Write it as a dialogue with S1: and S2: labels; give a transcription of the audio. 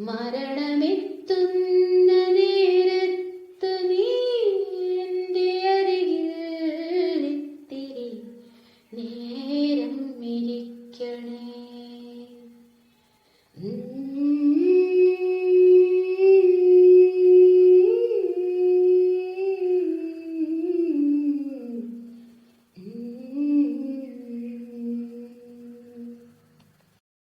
S1: മരണമെത്തുന്ന.